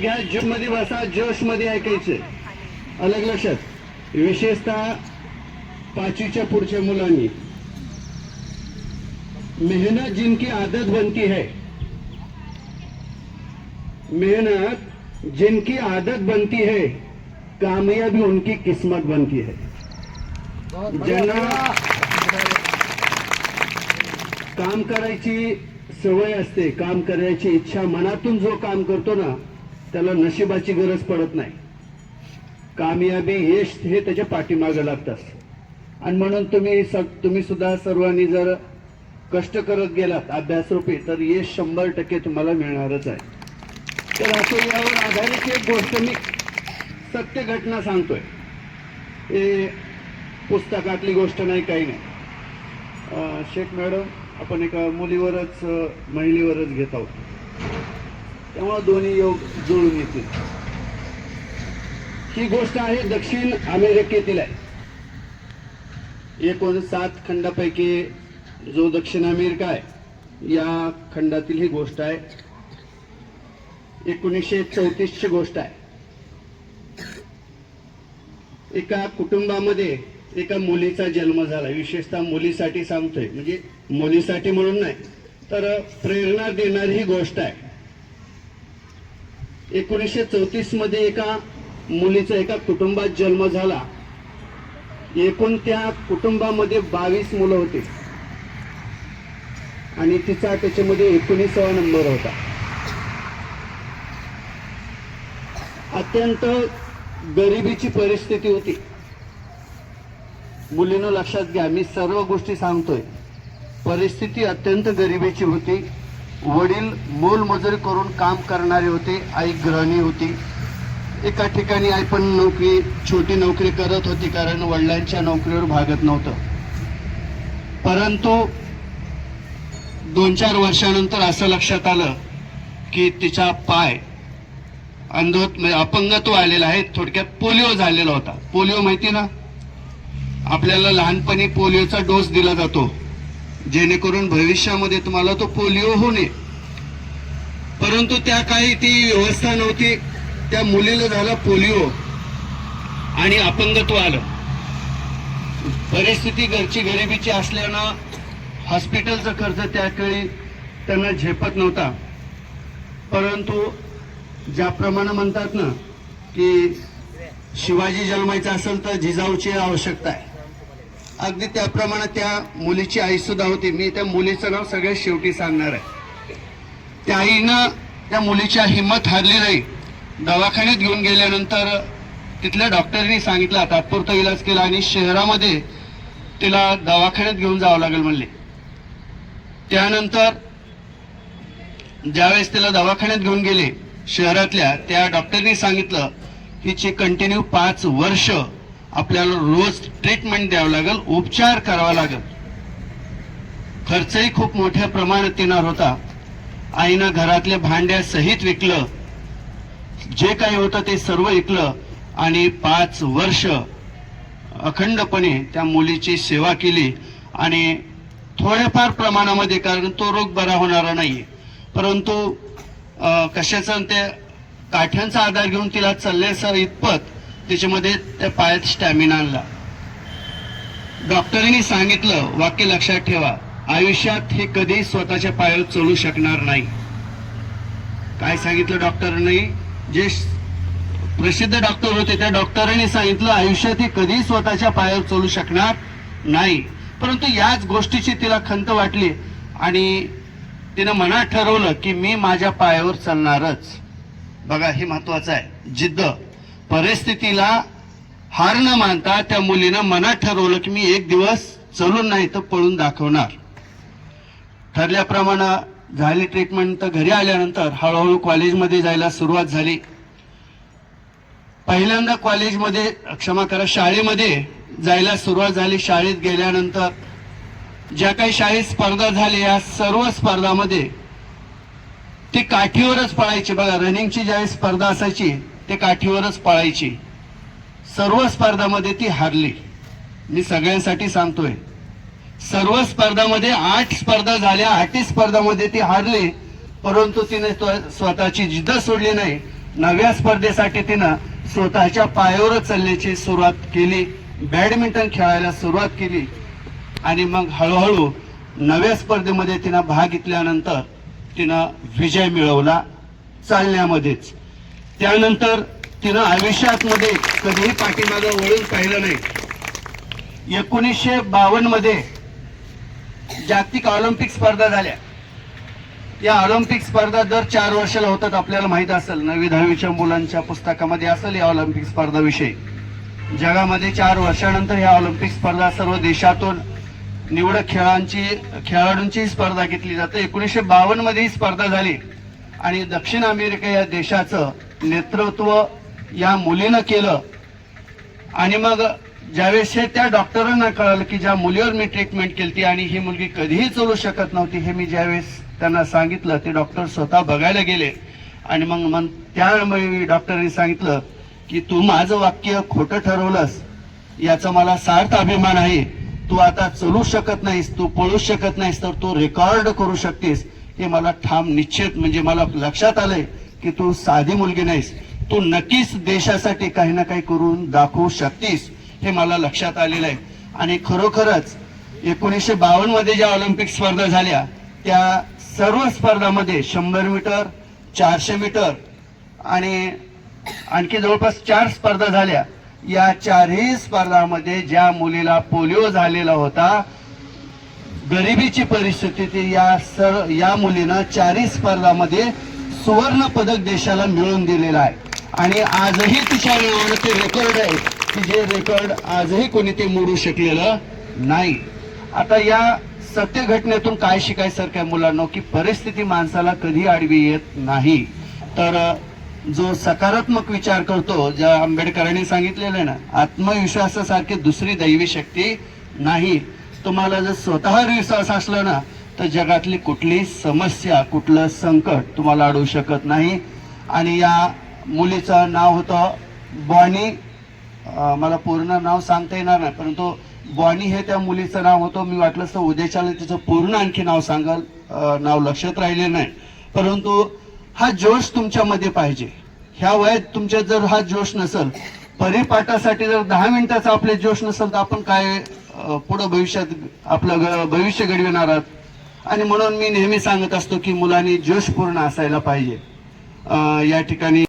घ्या जोशमध्ये बसा जोशमध्ये ऐकायचं. अलग लक्षात. विशेषतः पाचवीच्या पुढच्या मुलांनी. मेहनत जिनकी आदत बनती है मेहनत जिनकी आदत बनती है कामयाबी उनकी किस्मत बनती है. ज्यांना काम करायची सवय असते काम करायची इच्छा मनातून जो काम करतो ना त्याला नशिबाची गरज पडत नाही. कामयाबी यश हे त्याच्या पाठीमागं लागतात. आणि म्हणून तुम्ही स- तुम्ही सुद्धा सर्वांनी जर कष्ट करत गेलात अभ्यासरूपी तर यश शंभर टक्के तुम्हाला मिळणारच आहे. तर असं यावर आधारित एक गोष्ट मी सत्य घटना सांगतोय. हे पुस्तकातली गोष्ट नाही काही नाही. शेख मॅडम आपण एका मुलीवरच महिलेवरच घेत आहोत. त्यामुळे दोन्ही योग जुळून येतील. ही गोष्ट आहे दक्षिण अमेरिकेतील आहे. एकूण सात खंडापैकी जो दक्षिण अमेरिका आहे या खंडातील ही गोष्ट आहे. एकोणीसशे चौतीसची गोष्ट आहे. एका कुटुंबामध्ये एका मुलीचा जन्म झाला. विशेषतः मुलीसाठी सांगतोय. म्हणजे मुलीसाठी म्हणून नाही तर प्रेरणा देणारी ही गोष्ट आहे. एकोणीसशे चौतीसमध्ये एका मुलीचा एका कुटुंबात जन्म झाला. एकूण त्या कुटुंबामध्ये बावीस मुलं होते. आणि तिचा त्याच्यामध्ये एकोणीसावा नंबर होता. अत्यंत गरिबीची परिस्थिती होती. मुलीनं लक्षात घ्या मी सर्व गोष्टी सांगतोय. परिस्थिती अत्यंत गरिबीची होती. वडील मोलमजुरी करून काम करणारे होते आई गृहिणी होती. एका ठिकाणी आई पण नोकरी छोटी नोकरी करत होती कारण वडिलांच्या नोकरीवर भागत नव्हतं. परंतु दोन चार वर्षानंतर असं लक्षात आलं की तिचा पाय अंधोत म्हणजे अपंगत्व आलेला आहे थोडक्यात पोलिओ झालेला होता. पोलिओ माहिती ना? आपल्याला लहानपणी पोलिओचा डोस दिला जातो. जेणेकरून भविष्यामध्ये तुम्हाला तो पोलिओ होणे परंतु त्या काही ती व्यवस्था नव्हती. त्या मुलीला झाला पोलिओ. आणि अपंगत्व आलं. परिस्थिती घरची गरिबीची असल्यानं हॉस्पिटलचा खर्च त्यावेळी त्यांना झेपत नव्हता. परंतु ज्याप्रमाणे म्हणतात ना की शिवाजी जन्मायचा असेल तर जिजाऊची आवश्यकता आहे. अगदी त्याप्रमाणे त्या मुलीची आई सुद्धा होती. मी त्या मुलीचं नाव सगळ्यात शेवटी सांगणार आहे. त्या आईनं त्या मुलीच्या हिंमत हारली नाही. दवाखान्यात घेऊन गेल्यानंतर तिथल्या डॉक्टरनी सांगितलं तात्पुरता इलाज केला आणि शहरामध्ये तिला दवाखान्यात घेऊन जावं लागेल म्हणले. त्यानंतर ज्यावेळेस तिला दवाखान्यात घेऊन गेले शहरातल्या त्या डॉक्टरनी सांगितलं हिची कंटिन्यू पाच वर्ष आपल्याला रोज ट्रीटमेंट द्यावं लागेल उपचार करावा लागेल. खर्चही खूप मोठ्या प्रमाणात येणार होता. आईनं घरातल्या भांड्या सहित विकलं. जे काही होतं ते सर्व विकलं आणि पाच वर्ष अखंडपणे त्या मुलीची सेवा केली आणि थोड्याफार प्रमाणामध्ये कारण तो रोग बरा होणारा नाहीये. परंतु कशाचं ते काठ्यांचा आधार घेऊन तिला चालले सर इतपत त्याच्यामध्ये त्या पायात स्टॅमिना आणला. डॉक्टरांनी सांगितलं वाक्य लक्षात ठेवा आयुष्यात हे कधी स्वतःच्या पायावर चलू शकणार नाही. काय सांगितलं डॉक्टरांनी जे प्रसिद्ध डॉक्टर होते त्या डॉक्टरांनी सांगितलं आयुष्यात हे कधी स्वतःच्या पायावर चलू शकणार नाही. परंतु याच गोष्टीची तिला खंत वाटली आणि तिनं मनात ठरवलं की मी माझ्या पायावर चालणारच. बघा हे महत्वाचं आहे. जिद्द. परिस्थितीला हार न मानता त्या मुलीनं मनात ठरवलं की मी एक दिवस चलून नाही तर पळून दाखवणार. ठरल्याप्रमाणे झाली ट्रीटमेंट तर घरी आल्यानंतर हळूहळू कॉलेजमध्ये जायला सुरुवात झाली. पहिल्यांदा कॉलेजमध्ये क्षमा करा शाळेमध्ये जायला सुरुवात झाली. शाळेत गेल्यानंतर ज्या काही शाळेत स्पर्धा झाल्या या सर्व स्पर्धामध्ये ती काठीवरच पळायची. बघा रनिंगची ज्यावेळेस स्पर्धा असायची ते काठीवरच पळायची. सर्व स्पर्धामध्ये ती हारली. मी सगळ्यांसाठी सांगतोय. सर्व स्पर्धामध्ये आठ स्पर्धा झाल्या आठही स्पर्धामध्ये ती हारली परंतु तिने स्वतःची जिद्द सोडली नाही. नव्या स्पर्धेसाठी तिनं स्वतःच्या पायावर चालण्याची सुरुवात केली. बॅडमिंटन खेळायला सुरुवात केली. आणि मग हळूहळू नव्या स्पर्धेमध्ये तिनं भाग घेतल्यानंतर तिनं विजय मिळवला चालण्यामध्येच. त्यानंतर तिनं आयुष्यात मध्ये कधीही पाठीमागं वळून पाहिलं नाही. एकोणीसशे बावन्नमध्ये जागतिक ऑलिम्पिक स्पर्धा झाल्या. या ऑलिम्पिक स्पर्धा दर चार वर्षाला होतात आपल्याला माहीत असेल. नवी दहावीच्या मुलांच्या पुस्तकामध्ये असेल या ऑलिम्पिक स्पर्धाविषयी जगामध्ये चार वर्षानंतर ह्या ऑलिम्पिक स्पर्धा सर्व देशातून निवडक खेळांची खेळाडूंची स्पर्धा घेतली जाते. एकोणीसशे बावन्नमध्ये ही स्पर्धा झाली. आणि दक्षिण अमेरिका या देशाचं नेतृत्व या मुलीनं केलं. आणि मग ज्यावेळेस हे त्या डॉक्टरांना कळलं की ज्या मुलीवर मी ट्रीटमेंट केली आणि ही मुलगी कधीही चलू शकत नव्हती हे मी ज्यावेळेस त्यांना सांगितलं ते डॉक्टर स्वतः बघायला गेले. आणि मग मग त्यामुळे डॉक्टरांनी सांगितलं की तू माझं वाक्य खोटं ठरवलंस याचा मला सार्थ अभिमान आहे. तू आता चलू शकत नाहीस तू पळू शकत नाहीस तर तू रेकॉर्ड करू शकतेस. हे मला ठाम निश्चित म्हणजे मला लक्षात आलंय. की तू साधी मुलगी नाहीस. तू नक्कीच देशासाठी काही ना काही करून दाखवू शकतीस हे मला लक्षात आलेलं आहे. आणि खरोखरच एकोणीसशे बावन्नमध्ये ज्या ऑलिम्पिक स्पर्धा झाल्या त्या सर्व स्पर्धामध्ये शंभर मीटर चारशे मीटर आणि आणखी जवळपास चार स्पर्धा झाल्या. या चारही स्पर्धामध्ये ज्या मुलीला पोलिओ झालेला होता गरिबीची परिस्थिती ती या सर या मुलीनं चारही स्पर्धामध्ये सुवर्ण पदक देशाला मिळवून दिलेलं आहे. आणि आजही तिच्या नावानं ते रेकॉर्ड आहे. की जे रेकॉर्ड आजही कोणी ते मोडू शकलेलं नाही. आता या सत्य घटनेतून काय शिकायसारख्या मुलांना? की परिस्थिती माणसाला कधी आडवी येत नाही. तर जो सकारात्मक विचार करतो ज्या आंबेडकरांनी सांगितलेलं आहे ना आत्मविश्वासासारखी दुसरी दैवी शक्ती नाही. तुम्हाला जर स्वतः विश्वास असला ना तर जगातली कुठली समस्या कुठलं संकट तुम्हाला अडवू शकत नाही. आणि या मुलीचं नाव होतं बॉनी. मला पूर्ण नाव सांगता येणार नाही परंतु बॉनी हे त्या मुलीचं नाव होतं. मी वाटलं तर उद्याच्याला तिचं पूर्ण आणखी नाव सांगाल नाव लक्षात राहिले नाही. परंतु हा जोश तुमच्यामध्ये पाहिजे. ह्या वयात तुमच्यात जर हा जोश नसेल परिपाठासाठी जर दहा मिनिटाचा आपले जोश नसेल तर आपण काय पुढं भविष्यात आपलं ग- भविष्य घडविणार आहात? आणि म्हणून मी नेहमी सांगत असतो की मुलांनी जोशपूर्ण असायला पाहिजे. अं, या ठिकाणी